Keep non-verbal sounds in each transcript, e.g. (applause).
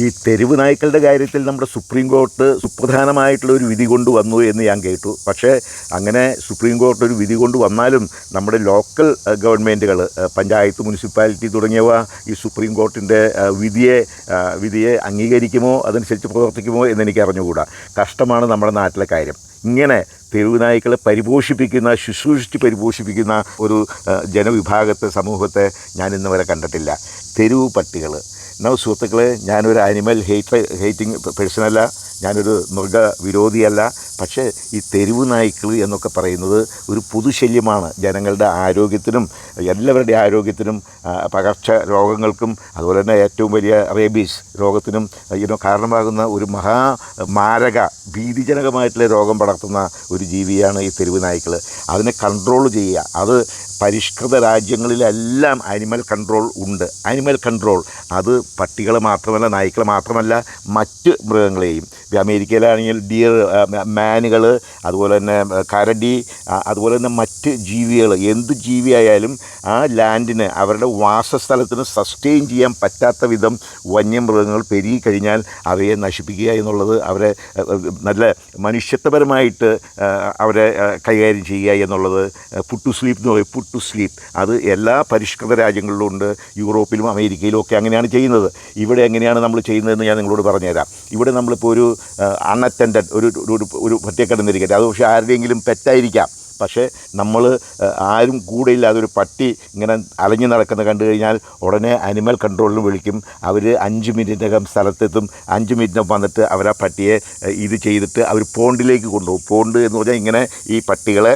ഈ തെരുവ് നായ്ക്കളുടെ കാര്യത്തിൽ നമ്മുടെ സുപ്രീം കോർട്ട് സുപ്രധാനമായിട്ടുള്ള ഒരു വിധി കൊണ്ടുവന്നു എന്ന് ഞാൻ കേട്ടു. പക്ഷേ അങ്ങനെ സുപ്രീം കോർട്ട് ഒരു വിധി കൊണ്ടുവന്നാലും നമ്മുടെ ലോക്കൽ ഗവൺമെന്റുകൾ പഞ്ചായത്ത് മുനിസിപ്പാലിറ്റി തുടങ്ങിയവ ഈ സുപ്രീം കോർട്ടിന്റെ വിധിയെ വിധിയെ അംഗീകരിക്കുമോ അതനുസരിച്ച് പ്രവർത്തിക്കുമോ എന്ന് എനിക്ക് അറിഞ്ഞുകൂടാ. കഷ്ടമാണ് നമ്മുടെ നാട്ടിലെ കാര്യം. ഇങ്ങനെ തെരുവ് നായ്ക്കളെ പരിപോഷിപ്പിക്കുന്ന ശുശ്രൂഷിച്ച് പരിപോഷിപ്പിക്കുന്ന ഒരു ജനവിഭാഗത്തെ സമൂഹത്തെ ഞാൻ ഇന്ന് വരെ കണ്ടിട്ടില്ല. തെരുവ് പട്ടികൾ എന്നാൽ സുഹൃത്തുക്കളെ ഞാനൊരു ആനിമൽ ഹെയ്റ്റ് ഹെയ്റ്റിംഗ് പേഴ്സണല്ല ഞാനൊരു മൃഗ വിരോധിയല്ല. പക്ഷേ ഈ തെരുവ് നായ്ക്കൾ എന്നൊക്കെ പറയുന്നത് ഒരു പൊതുശല്യമാണ്. ജനങ്ങളുടെ ആരോഗ്യത്തിനും എല്ലാവരുടെ ആരോഗ്യത്തിനും പകർച്ച രോഗങ്ങൾക്കും അതുപോലെ തന്നെ ഏറ്റവും വലിയ റേബീസ് രോഗത്തിനും ഇതിനോ കാരണമാകുന്ന ഒരു മഹാ മാരക ഭീതിജനകമായിട്ടുള്ള രോഗം പടർത്തുന്ന ഒരു ജീവിയാണ് ഈ തെരുവ് നായ്ക്കൾ അതിനെ കൺട്രോൾ ചെയ്യുക. അത് പരിഷ്കൃത രാജ്യങ്ങളിലെല്ലാം അനിമൽ കൺട്രോൾ ഉണ്ട്. അനിമൽ കൺട്രോൾ അത് പട്ടികൾ മാത്രമല്ല നായ്ക്കൾ മാത്രമല്ല മറ്റ് മൃഗങ്ങളെയും. അമേരിക്കയിലാണെങ്കിൽ ഡിയർ മാനുകൾ അതുപോലെ തന്നെ കരടി അതുപോലെ തന്നെ മറ്റ് ജീവികൾ എന്ത് ജീവിയായാലും ആ ലാൻഡിന് അവരുടെ വാസസ്ഥലത്തിന് സസ്റ്റെയിൻ ചെയ്യാൻ പറ്റാത്ത വിധം വന്യമൃഗങ്ങൾ പെരുകിക്കഴിഞ്ഞാൽ അവയെ നശിപ്പിക്കുക എന്നുള്ളത് അവരെ നല്ല മനുഷ്യത്വപരമായിട്ട് അവരെ കൈകാര്യം ചെയ്യുക എന്നുള്ളത് പുട്ട് ടു സ്ലീപ്പ് എന്ന് പറയും. പുട്ട് ടു സ്ലീപ്പ് അത് എല്ലാ പരിഷ്കൃത രാജ്യങ്ങളിലും ഉണ്ട്. യൂറോപ്പിലും അമേരിക്കയിലും ഒക്കെ അങ്ങനെയാണ് ചെയ്യുന്നത്. ഇവിടെ എങ്ങനെയാണ് നമ്മൾ ചെയ്യുന്നതെന്ന് ഞാൻ നിങ്ങളോട് പറഞ്ഞുതരാം. ഇവിടെ നമ്മളിപ്പോൾ ഒരു അൺഅറ്റൻഡഡ് ഒരു ഒരു പറ്റിയെ കിടന്നിരിക്കട്ടെ അത് പക്ഷേ ആരുടെയെങ്കിലും പെറ്റായിരിക്കാം. പക്ഷേ നമ്മൾ ആരും കൂടെ ഇല്ലാതെ ഒരു പട്ടി ഇങ്ങനെ അലഞ്ഞു നടക്കുന്നത് കണ്ടു കഴിഞ്ഞാൽ ഉടനെ അനിമൽ കൺട്രോളിൽ വിളിക്കും. അവർ അഞ്ച് മിനിറ്റിനകം സ്ഥലത്തെത്തും. അഞ്ച് മിനിറ്റിനകം വന്നിട്ട് അവർ ആ പട്ടിയെ ഇത് ചെയ്തിട്ട് അവർ പോണ്ടിലേക്ക് കൊണ്ടുപോകും. പോണ്ട് എന്ന് പറഞ്ഞാൽ ഇങ്ങനെ ഈ പട്ടികളെ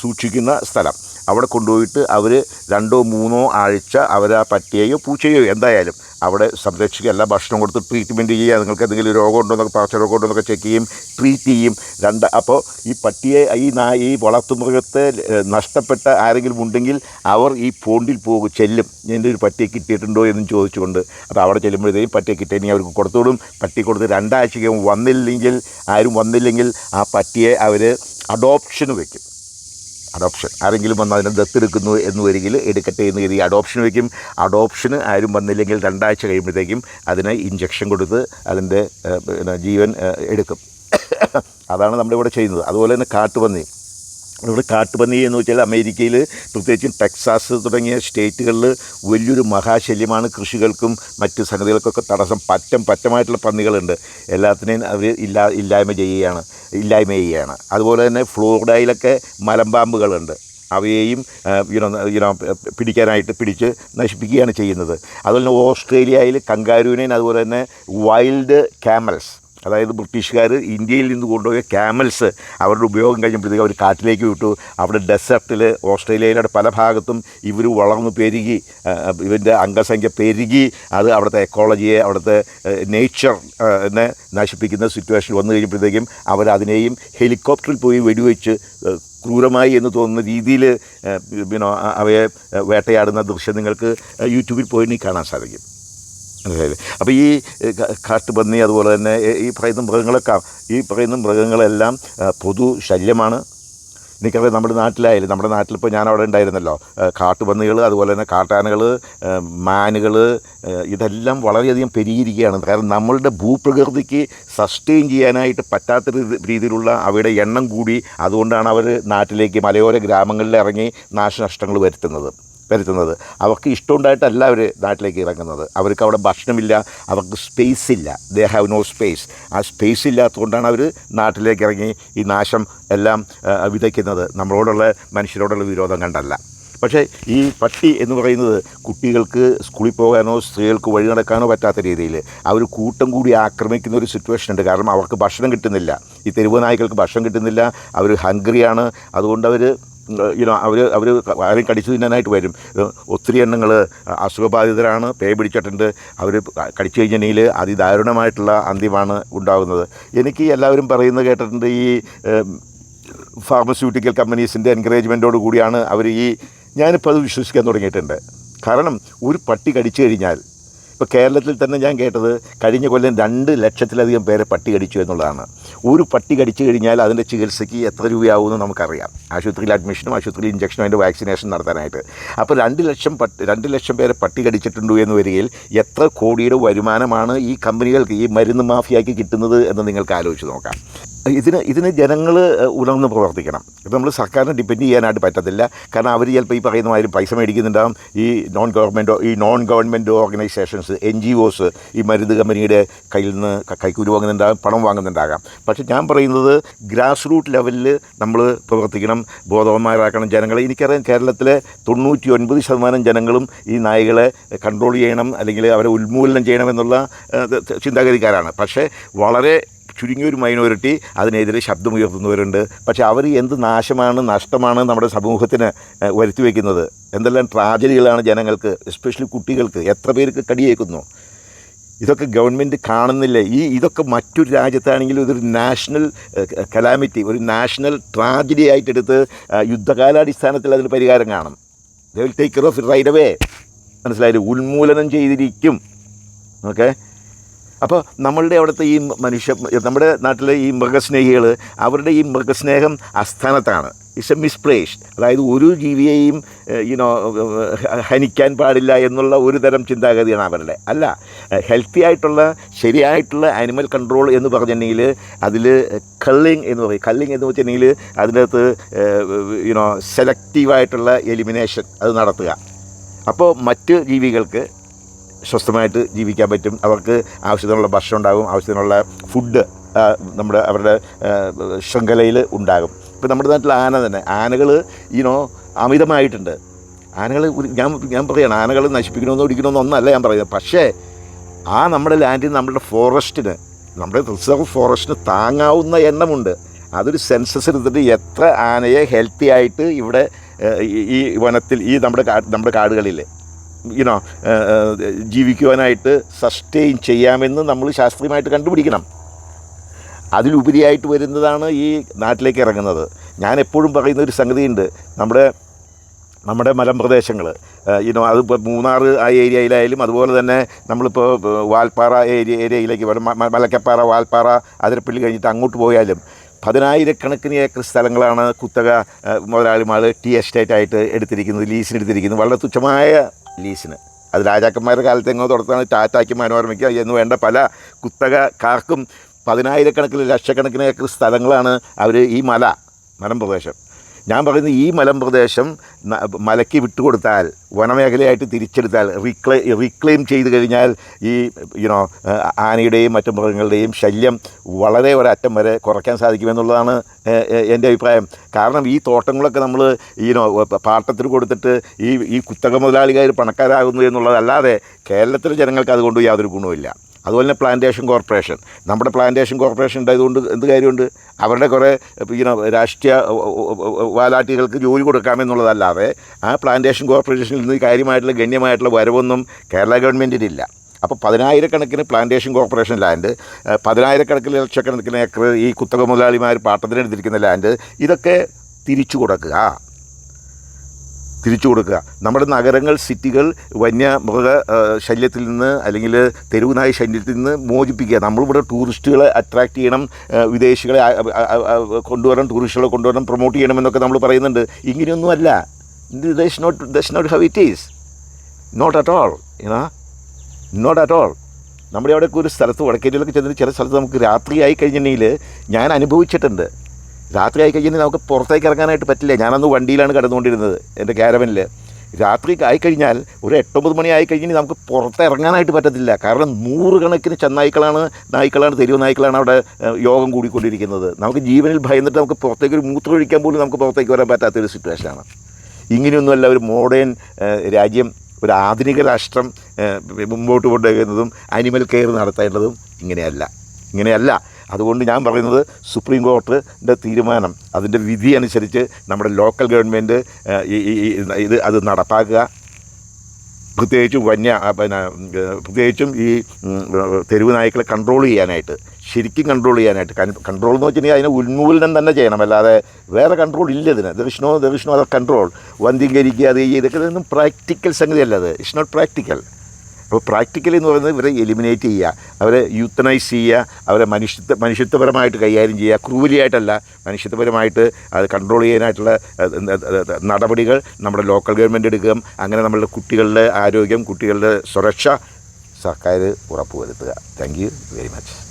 സൂക്ഷിക്കുന്ന സ്ഥലം. അവിടെ കൊണ്ടുപോയിട്ട് അവർ രണ്ടോ മൂന്നോ ആഴ്ച അവർ ആ പൂച്ചയോ എന്തായാലും അവിടെ സംരക്ഷിക്കുക. എല്ലാ ഭക്ഷണം കൊടുത്ത് ട്രീറ്റ്മെന്റ് ചെയ്യുക. നിങ്ങൾക്ക് എന്തെങ്കിലും രോഗം ഉണ്ടോ എന്നൊക്കെ പകർച്ചരോഗം ഉണ്ടോ എന്നൊക്കെ ചെക്ക് ചെയ്യും ട്രീറ്റ് ചെയ്യും. രണ്ട് അപ്പോൾ ഈ പട്ടിയെ ഈ നാ ഈ വളർത്തുമൃഗത്തെ നഷ്ടപ്പെട്ട ആരെങ്കിലും ഉണ്ടെങ്കിൽ അവർ ഈ പോണ്ടിൽ പോകും ചെല്ലും. എന്റെ ഒരു പട്ടിയെ കിട്ടിയിട്ടുണ്ടോ? എന്നും ചോദിച്ചുകൊണ്ട്. അപ്പോൾ അവിടെ ചെല്ലുമ്പോഴത്തേക്കും പട്ടിയെ കിട്ടിയെങ്കിൽ അവർക്ക് കൊടുത്തോടും പട്ടി കൊടുത്ത് രണ്ടാഴ്ചയ്ക്ക് വന്നില്ലെങ്കിൽ ആരും വന്നില്ലെങ്കിൽ ആ പട്ടിയെ അവർ അഡോപ്ഷന് വെക്കും അഡോപ്ഷൻ ആരെങ്കിലും വന്ന് അതിനെ ദത്തെടുക്കുന്നു എന്ന് വരികിൽ എടുക്കട്ടെ എന്ന് കരുതി അഡോപ്ഷൻ വയ്ക്കും. അഡോപ്ഷന് ആരും വന്നില്ലെങ്കിൽ രണ്ടാഴ്ച കഴിയുമ്പോഴത്തേക്കും അതിന് ഇഞ്ചക്ഷൻ കൊടുത്ത് അതിന്റെ ജീവൻ എടുക്കും. (coughs) അതാണ് നമ്മളിവിടെ ചെയ്യുന്നത്. അതുപോലെ തന്നെ കാട്ടുപന്നി. ഇവിടെ കാട്ടുപന്നി എന്ന് വെച്ചാൽ അമേരിക്കയിൽ പ്രത്യേകിച്ചും ടെക്സാസ് തുടങ്ങിയ സ്റ്റേറ്റുകളിൽ വലിയൊരു മഹാശല്യമാണ്. കൃഷികൾക്കും മറ്റ് സംഗതികൾക്കൊക്കെ തടസ്സം പറ്റം പറ്റമായിട്ടുള്ള പന്നികളുണ്ട്. എല്ലാത്തിനെയും അവർ ഇല്ലാ ഇല്ലായ്മ ചെയ്യുകയാണ് ഇല്ലായ്മ ചെയ്യുകയാണ്. അതുപോലെ തന്നെ ഫ്ലോറിഡയിലൊക്കെ മലമ്പാമ്പുകളുണ്ട്. അവയെയും യുനോ യുനോ പിടിക്കാനായിട്ട് പിടിച്ച് നശിപ്പിക്കുകയാണ് ചെയ്യുന്നത്. അതുപോലെ തന്നെ ഓസ്ട്രേലിയയിൽ കങ്കാരുവിനെയും അതുപോലെ തന്നെ വൈൽഡ് ക്യാമൽസ് അതായത് ബ്രിട്ടീഷുകാർ ഇന്ത്യയിൽ നിന്ന് കൊണ്ടുപോയ ക്യാമൽസ് അവരുടെ ഉപയോഗം കഴിഞ്ഞപ്പോഴത്തേക്ക് അവർ കാട്ടിലേക്ക് വിട്ടു. അവിടെ ഡെസർട്ടിൽ ഓസ്ട്രേലിയയിലെ പല ഭാഗത്തും ഇവർ വളർന്നു പെരുകി ഇവന്റെ അംഗസംഖ്യ പെരുകി. അത് അവിടുത്തെ എക്കോളജിയെ അവിടുത്തെ നേച്ചർ നെ നശിപ്പിക്കുന്ന സിറ്റുവേഷൻ വന്നു കഴിഞ്ഞപ്പോഴത്തേക്കും അവരതിനെയും ഹെലികോപ്റ്ററിൽ പോയി വെടിവെച്ച് ക്രൂരമായി എന്ന് തോന്നുന്ന രീതിയിൽ പിന്നെ അവയെ വേട്ടയാടുന്ന ദൃശ്യം നിങ്ങൾക്ക് യൂട്യൂബിൽ പോയി കാണാൻ സാധിക്കും. മനസ്സിലായില്ലേ അപ്പോൾ ഈ കാട്ടുപന്നി അതുപോലെ തന്നെ ഈ പറയുന്ന മൃഗങ്ങളൊക്കെ ഈ പറയുന്ന മൃഗങ്ങളെല്ലാം പൊതു ശല്യമാണ്. എനിക്കറിയാം നമ്മുടെ നാട്ടിലായാലും നമ്മുടെ നാട്ടിലിപ്പോൾ ഞാൻ അവിടെ ഉണ്ടായിരുന്നല്ലോ കാട്ടുപന്നികൾ അതുപോലെ തന്നെ കാട്ടാനകൾ മാനുകൾ ഇതെല്ലാം വളരെയധികം പെരുകിയിരിക്കുകയാണ് കാരണം നമ്മളുടെ ഭൂപ്രകൃതിക്ക് സസ്റ്റെയിൻ ചെയ്യാനായിട്ട് പറ്റാത്ത രീതിയിലുള്ള അവയുടെ എണ്ണം കൂടി അതുകൊണ്ടാണ് അവർ നാട്ടിലേക്ക് മലയോര ഗ്രാമങ്ങളിൽ ഇറങ്ങി നാശനഷ്ടങ്ങൾ വരുത്തുന്നത്. വരുത്തുന്നത്. അവർക്ക് ഇഷ്ടമുണ്ടായിട്ടല്ല അവർ നാട്ടിലേക്ക് ഇറങ്ങുന്നത്. അവർക്ക് അവിടെ ഭക്ഷണമില്ല അവർക്ക് സ്പേസ് ഇല്ല. ദേ ഹാവ് നോ സ്പേസ് ആ സ്പേസ് ഇല്ലാത്തതുകൊണ്ടാണ് അവർ നാട്ടിലേക്ക് ഇറങ്ങി ഈ നാശം എല്ലാം വിതയ്ക്കുന്നത്. നമ്മളോടുള്ള മനുഷ്യരോടുള്ള വിരോധം കണ്ടല്ല. പക്ഷേ ഈ പട്ടി എന്ന് പറയുന്നത് കുട്ടികൾക്ക് സ്കൂളിൽ പോകാനോ സ്ത്രീകൾക്ക് വഴി നടക്കാനോ പറ്റാത്ത രീതിയിൽ അവർ കൂട്ടം കൂടി ആക്രമിക്കുന്ന ഒരു സിറ്റുവേഷൻ ഉണ്ട്. കാരണം അവർക്ക് ഭക്ഷണം കിട്ടുന്നില്ല. ഈ തെരുവ് നായ്ക്കൾക്ക് ഭക്ഷണം കിട്ടുന്നില്ല. അവർ ഹംഗ്രിയാണ് അതുകൊണ്ട് അവർ യുനോ അവർ അവർ ആരെയും കടിച്ചു തിന്നാനായിട്ട് വരും. ഒത്തിരി എണ്ണങ്ങൾ അസുഖബാധിതരാണ് പേ പിടിച്ചിട്ടുണ്ട്. അവർ കടിച്ചു കഴിഞ്ഞിട്ടുണ്ടെങ്കിൽ അതിദാരുണമായിട്ടുള്ള അന്ത്യമാണ് ഉണ്ടാകുന്നത്. എനിക്ക് എല്ലാവരും പറയുന്നത് കേട്ടിട്ടുണ്ട് ഈ ഫാർമസ്യൂട്ടിക്കൽ കമ്പനീസിന്റെ എൻകറേജ്മെന്റോട് കൂടിയാണ് അവർ ഈ ഞാനിപ്പോൾ അത് വിശ്വസിക്കാൻ തുടങ്ങിയിട്ടുണ്ട്. കാരണം ഒരു പട്ടി കടിച്ചു കഴിഞ്ഞാൽ ഇപ്പോൾ കേരളത്തിൽ തന്നെ ഞാൻ കേട്ടത് കഴിഞ്ഞ കൊല്ലം രണ്ട് ലക്ഷത്തിലധികം പേരെ പട്ടി കടിച്ചു എന്നുള്ളതാണ്. ഒരു പട്ടി കടിച്ചു കഴിഞ്ഞാൽ അതിന്റെ ചികിത്സയ്ക്ക് എത്ര രൂപയാവുമെന്ന് നമുക്കറിയാം. ആശുപത്രിയിൽ അഡ്മിഷനും ആശുപത്രിയിൽ ഇഞ്ചക്ഷനും അതിന്റെ വാക്സിനേഷൻ നടത്താനായിട്ട്. അപ്പോൾ രണ്ട് ലക്ഷം പട്ടി രണ്ട് ലക്ഷം പേരെ പട്ടി കടിച്ചിട്ടുണ്ട് എന്ന് വരികയിൽ എത്ര കോടിയുടെ വരുമാനമാണ് ഈ കമ്പനികൾക്ക് ഈ മരുന്ന് മാഫിയാക്കി കിട്ടുന്നത് എന്ന് നിങ്ങൾക്ക് ആലോചിച്ച് നോക്കാം. ഇതിന് ഇതിന് ജനങ്ങൾ ഉണർന്ന് പ്രവർത്തിക്കണം. ഇത് നമ്മൾ സർക്കാരിനെ ഡിപ്പെൻഡ് ചെയ്യാനായിട്ട് പറ്റത്തില്ല. കാരണം അവർ ചിലപ്പോൾ ഈ പറയുന്ന മാതിരി പൈസ മേടിക്കുന്നുണ്ടാകും ഈ നോൺ ഗവൺമെന്റ് ഈ non government organisations N G Os ഈ മരുന്ന് കമ്പനിയുടെ കയ്യിൽ നിന്ന് കൈക്കൂലി വാങ്ങുന്നുണ്ടാകും പണം വാങ്ങുന്നുണ്ടാകാം. പക്ഷേ ഞാൻ പറയുന്നത് ഗ്രാസ് റൂട്ട് ലെവലിൽ നമ്മൾ പ്രവർത്തിക്കണം ബോധവന്മാരാക്കണം ജനങ്ങളെ. എനിക്കറിയാം കേരളത്തിലെ തൊണ്ണൂറ്റി ഒൻപത് ശതമാനം ജനങ്ങളും ഈ നായകളെ കൺട്രോൾ ചെയ്യണം അല്ലെങ്കിൽ അവരെ ഉന്മൂലനം ചെയ്യണമെന്നുള്ള ചിന്താഗതിക്കാരാണ്. പക്ഷേ വളരെ ചുരുങ്ങിയൊരു മൈനോറിറ്റി അതിനെതിരെ ശബ്ദമുയർത്തുന്നവരുണ്ട്. പക്ഷേ അവർ എന്ത് നാശമാണ് നഷ്ടമാണ് നമ്മുടെ സമൂഹത്തിന് വരുത്തി വയ്ക്കുന്നത് എന്തെല്ലാം ട്രാജഡികളാണ് ജനങ്ങൾക്ക് എസ്പെഷ്യലി കുട്ടികൾക്ക് എത്ര പേർക്ക് കടിയേക്കുന്നു? ഇതൊക്കെ ഗവൺമെന്റ് കാണുന്നില്ല? ഈ ഇതൊക്കെ മറ്റൊരു രാജ്യത്താണെങ്കിലും ഇതൊരു നാഷണൽ കലാമിറ്റി ഒരു നാഷണൽ ട്രാജഡി ആയിട്ടെടുത്ത് യുദ്ധകാലാടിസ്ഥാനത്തിൽ അതിന് പരിഹാരം കാണും they will take care of right away മനസ്സിലായില്ലേ? ഉന്മൂലനം ചെയ്തിരിക്കും. ഓക്കെ അപ്പോൾ നമ്മളുടെ അവിടുത്തെ ഈ മനുഷ്യ നമ്മുടെ നാട്ടിലെ ഈ മൃഗസ്നേഹികൾ അവരുടെ ഈ മൃഗസ്നേഹം അസ്ഥാനത്താണ്. ഇറ്റ്സ് എ മിസ്പ്ലേസ്ഡ് അതായത് ഒരു ജീവിയെയും യുനോ ഹനിക്കാൻ പാടില്ല എന്നുള്ള ഒരു തരം ചിന്താഗതിയാണ് അവരുടെ. അല്ല ഹെൽത്തി ആയിട്ടുള്ള ശരിയായിട്ടുള്ള ആനിമൽ കൺട്രോൾ എന്ന് പറഞ്ഞിട്ടുണ്ടെങ്കിൽ അതിൽ കള്ളിങ് എന്ന് പറയും. കള്ളിങ് എന്ന് വെച്ചിട്ടുണ്ടെങ്കിൽ അതിനകത്ത് യുനോ സെലക്റ്റീവായിട്ടുള്ള എലിമിനേഷൻ അത് നടത്തുക. അപ്പോൾ മറ്റ് ജീവികൾക്ക് സ്വസ്ഥമായിട്ട് ജീവിക്കാൻ പറ്റും. അവർക്ക് ആവശ്യത്തിനുള്ള ഭക്ഷണം ഉണ്ടാകും. ആവശ്യത്തിനുള്ള ഫുഡ് നമ്മുടെ അവരുടെ ശൃംഖലയിൽ ഉണ്ടാകും. ഇപ്പം നമ്മുടെ നാട്ടിൽ ആന തന്നെ. ആനകൾ ഈനോ അമിതമായിട്ടുണ്ട്. ആനകൾ ഞാൻ ഞാൻ പറയുകയാണ് ആനകൾ നശിപ്പിക്കണമെന്നോ ഒടിക്കണമെന്നോ ഒന്നല്ല ഞാൻ പറയുന്നത്. പക്ഷേ ആ നമ്മുടെ ലാൻഡിൽ നമ്മുടെ ഫോറസ്റ്റിന് നമ്മുടെ റിസർവ് ഫോറസ്റ്റിന് താങ്ങാവുന്ന എണ്ണമുണ്ട്. അതൊരു സെൻസസ് എടുത്തിട്ട് എത്ര ആനയെ ഹെൽത്തി ആയിട്ട് ഇവിടെ ഈ- വനത്തിൽ ഈ നമ്മുടെ നമ്മുടെ കാടുകളിൽ യുനോ ജീവിക്കുവാനായിട്ട് സസ്റ്റെയിൻ ചെയ്യാമെന്ന് നമ്മൾ ശാസ്ത്രീയമായിട്ട് കണ്ടുപിടിക്കണം. അതിലുപരിയായിട്ട് വരുന്നതാണ് ഈ നാട്ടിലേക്ക് ഇറങ്ങുന്നത്. ഞാൻ എപ്പോഴും പറയുന്ന ഒരു സംഗതിയുണ്ട്. നമ്മുടെ നമ്മുടെ മലമ്പ്രദേശങ്ങൾ ഇനോ അതിപ്പോൾ മൂന്നാർ ആ ഏരിയയിലായാലും അതുപോലെ തന്നെ നമ്മളിപ്പോൾ വാൽപ്പാറ ഏരിയ ഏരിയയിലേക്ക് വരും. മലക്കപ്പാറ വാൽപ്പാറ അതിരപ്പള്ളി കഴിഞ്ഞിട്ട് അങ്ങോട്ട് പോയാലും പതിനായിരക്കണക്കിന് ഏക്കർ സ്ഥലങ്ങളാണ് കുത്തക മുതലാളിമാർ ടീ എസ്റ്റേറ്റ് ആയിട്ട് എടുത്തിരിക്കുന്നത് ലീസിന് എടുത്തിരിക്കുന്നത് വളരെ തുച്ഛമായ ലീസിന്. അത് രാജാക്കന്മാരുടെ കാലത്ത് എങ്ങോ തുടർത്താണ് ടാറ്റാക്കി മനോരമയ്ക്ക് എന്ന് വേണ്ട പല കുത്തക കാർക്കും പതിനായിരക്കണക്കിന് ലക്ഷക്കണക്കിന് ഏക്കർ സ്ഥലങ്ങളാണ് അവർ ഈ മല മലമ്പ്രദേശം. ഞാൻ പറയുന്നത് ഈ മലമ്പ്രദേശം മലയ്ക്ക് വിട്ടുകൊടുത്താൽ വനമേഖലയായിട്ട് തിരിച്ചെടുത്താൽ റീക്ലെ റീക്ലെയിം ചെയ്ത് കഴിഞ്ഞാൽ ഈ യുനോ ആനയുടെയും മറ്റു മൃഗങ്ങളുടെയും ശല്യം വളരെ ഒരറ്റം വരെ കുറയ്ക്കാൻ സാധിക്കുമെന്നുള്ളതാണ് എന്റെ അഭിപ്രായം. കാരണം ഈ തോട്ടങ്ങളൊക്കെ നമ്മൾ ഈനോ പാട്ടത്തിൽ കൊടുത്തിട്ട് ഈ ഈ കുത്തക മുതലാളികാർ പണക്കാരാകുന്നു എന്നുള്ളതല്ലാതെ കേരളത്തിലെ ജനങ്ങൾക്ക് അതുകൊണ്ട് യാതൊരു ഗുണവുമില്ല. അതുപോലെ തന്നെ പ്ലാന്റേഷൻ കോർപ്പറേഷൻ നമ്മുടെ പ്ലാന്റേഷൻ കോർപ്പറേഷൻ ഉണ്ടായതുകൊണ്ട് എന്ത് കാര്യമുണ്ട്? അവരുടെ കുറേ ഇങ്ങനെ രാഷ്ട്രീയ വാലാട്ടികൾക്ക് ജോലി കൊടുക്കാമെന്നുള്ളതല്ലാതെ ആ പ്ലാന്റേഷൻ കോർപ്പറേഷനിൽ നിന്ന് കാര്യമായിട്ടുള്ള ഗണ്യമായിട്ടുള്ള വരവൊന്നും കേരള ഗവൺമെന്റിനില്ല അപ്പോൾ പതിനായിരക്കണക്കിന് പ്ലാന്റേഷൻ കോർപ്പറേഷൻ ലാൻഡ് പതിനായിരക്കണക്കിന് ലക്ഷക്കണക്കിന് ഏക്കർ ഈ കുത്തക മുതലാളിമാർ പാട്ടത്തിനെടുത്തിരിക്കുന്ന ലാൻഡ് ഇതൊക്കെ തിരിച്ചു കൊടുക്കുക. തിരിച്ചു കൊടുക്കുക. നമ്മുടെ നഗരങ്ങൾ സിറ്റികൾ വന്യമൃഗ മൃഗ ശല്യത്തിൽ നിന്ന് അല്ലെങ്കിൽ തെരുവ് ശല്യത്തിൽ നിന്ന് മോചിപ്പിക്കുക. നമ്മളിവിടെ ടൂറിസ്റ്റുകളെ അട്രാക്റ്റ് ചെയ്യണം വിദേശികളെ കൊണ്ടുവരണം ടൂറിസ്റ്റുകളെ കൊണ്ടുവരണം പ്രൊമോട്ട് ചെയ്യണം എന്നൊക്കെ നമ്മൾ പറയുന്നുണ്ട്. ഇങ്ങനെയൊന്നുമല്ല. Does not does not have it is not at all ഏണാ not at all നമ്മുടെ അവിടെയൊക്കെ ഒരു സ്ഥലത്ത് വടക്കേരിയിലൊക്കെ ചെന്നിട്ട് ചില സ്ഥലത്ത് നമുക്ക് രാത്രിയായി കഴിഞ്ഞിട്ടുണ്ടെങ്കിൽ ഞാൻ അനുഭവിച്ചിട്ടുണ്ട്. രാത്രിയായി കഴിഞ്ഞാൽ നമുക്ക് പുറത്തേക്ക് ഇറങ്ങാനായിട്ട് പറ്റില്ല. ഞാനന്ന് വണ്ടിയിലാണ് കടന്നുകൊണ്ടിരുന്നത് എന്റെ ക്യാരവനിൽ രാത്രി ആയി കഴിഞ്ഞാൽ ഒരു എട്ടൊമ്പത് മണി ആയി കഴിഞ്ഞാൽ നമുക്ക് പുറത്ത് ഇറങ്ങാനായിട്ട് പറ്റത്തില്ല. കാരണം നൂറുകണക്കിന് ചെന്നായ്ക്കളാണ് നായ്ക്കളാണ് തെരുവ് നായ്ക്കളാണ് അവിടെ യോഗം കൂടിക്കൊണ്ടിരിക്കുന്നത്. നമുക്ക് ജീവനിൽ ഭയന്നിട്ട് നമുക്ക് പുറത്തേക്ക് ഒരു മൂത്രം ഒഴിക്കാൻ പോലും നമുക്ക് പുറത്തേക്ക് വരാൻ പറ്റാത്തൊരു സിറ്റുവേഷനാണ് ഇങ്ങനെയൊന്നുമല്ല ഒരു മോഡേൺ രാജ്യം ഒരു ആധുനിക രാഷ്ട്രം മുമ്പോട്ട് കൊണ്ടുപോകുന്നതും അനിമൽ കെയർ നടത്തേണ്ടതും ഇങ്ങനെയല്ല. ഇങ്ങനെയല്ല. അതുകൊണ്ട് ഞാൻ പറയുന്നത് സുപ്രീം കോർട്ടിന്റെ തീരുമാനം അതിന്റെ വിധി അനുസരിച്ച് നമ്മുടെ ലോക്കൽ ഗവൺമെന്റ് ഇത് അത് നടപ്പാക്കുക. പ്രത്യേകിച്ചും വന്യ പിന്നെ പ്രത്യേകിച്ചും ഈ തെരുവ് നായ്ക്കളെ കൺട്രോൾ ചെയ്യാനായിട്ട് ശരിക്കും കൺട്രോൾ ചെയ്യാനായിട്ട്. കൺട്രോൾ എന്ന് വെച്ചിട്ടുണ്ടെങ്കിൽ അതിനെ ഉന്മൂലനം തന്നെ ചെയ്യണം. അല്ലാതെ വേറെ കൺട്രോൾ ഇല്ല ഇതിന്. ദർശനോ ദർശനോ അതർ കൺട്രോൾ വന്ധീകരിക്കുക അത് ചെയ്യുക ഇതൊക്കെ ഇതൊന്നും പ്രാക്ടിക്കൽ സംഗതിയല്ല അത്. ഇറ്റ്സ് നോട്ട് പ്രാക്ടിക്കൽ അപ്പോൾ പ്രാക്ടിക്കലി എന്ന് പറയുന്നത് ഇവരെ എലിമിനേറ്റ് ചെയ്യുക അവരെ യൂത്തനൈസ് ചെയ്യുക അവരെ മനുഷ്യത്വ മനുഷ്യത്വപരമായിട്ട് കൈകാര്യം ചെയ്യുക. ക്രൂലിയായിട്ടല്ല മനുഷ്യത്വപരമായിട്ട് അത് കൺട്രോൾ ചെയ്യാനായിട്ടുള്ള നടപടികൾ നമ്മുടെ ലോക്കൽ ഗവൺമെന്റ് എടുക്കുക അങ്ങനെ നമ്മളുടെ കുട്ടികളുടെ ആരോഗ്യം കുട്ടികളുടെ സുരക്ഷ സർക്കാർ ഉറപ്പുവരുത്തുക. Thank you very much